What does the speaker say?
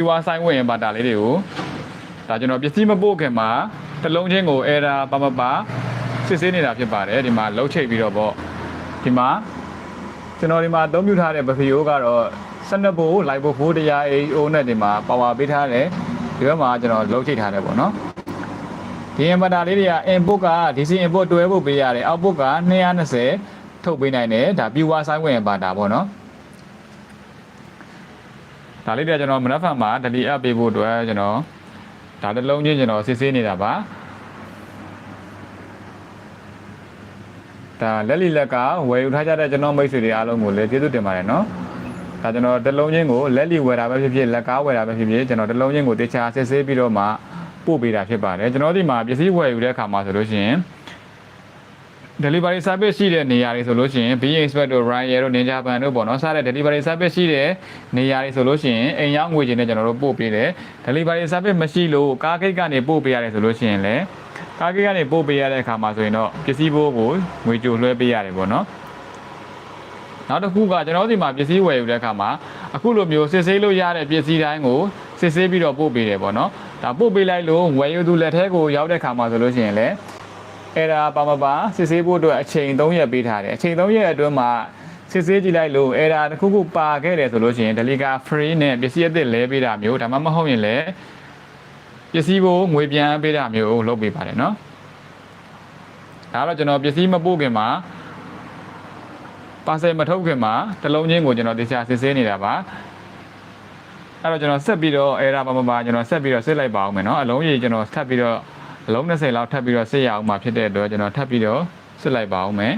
ပြီးွားဆိုင်ဝင်ဘာတာလေးတွေကိုဒါကျွန်တော်ပစ္စည်းမပို့ခင်မှာတစ်လုံးချင်းကို error ပါမပါစစ်ဆေးနေတာဖြစ်ပါတယ်ဒီမှာလှုပ်ချိတ်ပြီးတော့ပေါ့ဒီမှာကျွန်တော်ဒီမှာအသုံးပြုထားတဲ့ buffet ကတော့12ဘို့ live ဘို့4တရား AO နဲ့ဒီမှာ power ပေးထားတယ်ဒီဘက်မှာကျွန်တော်လှုပ်ချိတ်ထားတယ်ပေါ့နော်ဒီ inverter လေးတွေက input က DC input တွဲဖို့ပေးရတယ် output က220ထုတ်ပေးနိုင်တယ်ဒါပြီးွားဆိုင်ဝင် inverter ပေါ့နော် ဒါလေးတွေကကျွန်တော်မနက်ဖြန်မှာ delete app ပေးဖို့အတွက်ကျွန်တော်ဒါတစ်လုံးချင်းကျွန်တော်စစ်ဆေးနေတာပါဒါလက်လီလက်ကဝယ်ယူထားကြတဲ့ကျွန်တော်မိတ်ဆွေတွေအားလုံးကိုလည်းကျေးဇူးတင်ပါတယ်နော်ဒါကျွန်တော်တစ်လုံးချင်းကိုလက်လီဝယ်တာပဲဖြစ်ဖြစ်လက်ကားဝယ်တာပဲဖြစ်ဖြစ်ကျွန်တော်တစ်လုံးချင်းကိုတေချာစစ်ဆေးပြီးတော့မှပို့ပေးတာဖြစ်ပါတယ်ကျွန်တော်ဒီမှာပစ္စည်းဝယ်ယူတဲ့အခါမှာဆိုလို့ရှိရင် delivery service ရှိတဲ့နေရာတွေဆိုလို့ရှိရင် B Inspector Royal တို့ Ninja Ban တို့ပေါ့နော်စတဲ့ delivery service ရှိတဲ့နေရာတွေဆိုလို့ရှိရင်အိမ်ရောက်ငွေချင်းနဲ့ကျွန်တော်တို့ပို့ပေးတယ် delivery service မရှိလို့ကားဂိတ်ကနေပို့ပေးရတယ်ဆိုလို့ရှိရင်လည်းကားဂိတ်ကနေပို့ပေးရတဲ့အခါမှာဆိုရင်တော့ပစ္စည်းဘိုးကိုငွေကြိုလွှဲပေးရတယ်ပေါ့နော်နောက်တစ်ခုကကျွန်တော်ဒီမှာပစ္စည်းဝယ်ယူတဲ့အခါမှာအခုလိုမျိုးစစ်ဆေးလို့ရတဲ့ပစ္စည်းတိုင်းကိုစစ်ဆေးပြီးတော့ပို့ပေးတယ်ပေါ့နော်ဒါပို့ပေးလိုက်လို့ဝယ်ယူသူလက်ထဲကိုရောက်တဲ့အခါမှာဆိုလို့ရှိရင်လည်း အဲ့ဒါပါမပါစစ်ဆေးဖို့အတွက်အချိန်3ရက်ပေးထားတယ်အချိန်3ရက်အတွင်းမှာစစ်ဆေးကြည့်လိုက်လို့အဲ့ဒါတစ်ခုခုပါခဲ့တယ်ဆိုလို့ရှိရင် Delica free နဲ့ပစ္စည်းအသစ်လဲပေးတာမျိုးဒါမှမဟုတ်ရင်လည်းပစ္စည်းကိုငွေပြန်ပေးတာမျိုးလုပ်ပေးပါတယ်နော်ဒါတော့ကျွန်တော်ပစ္စည်းမပို့ခင်မှာပါဆယ်မထုတ်ခင်မှာတစ်လုံးချင်းကိုကျွန်တော်တရားစစ်ဆေးနေတာပါအဲ့တော့ကျွန်တော်ဆက်ပြီးတော့အဲ့ဒါပါမပါကျွန်တော်ဆက်ပြီးတော့စစ်လိုက်ပါအောင်မယ်နော်အလုံးကြီးကျွန်တော်ထပ်ပြီးတော့ အလုံး20လောက်ထပ်ပြီးတော့စစ်ရအောင်မှာဖြစ်တဲ့အတွက်ကျွန်တော်ထပ်ပြီးတော့စစ်လိုက်ပါအောင်မယ်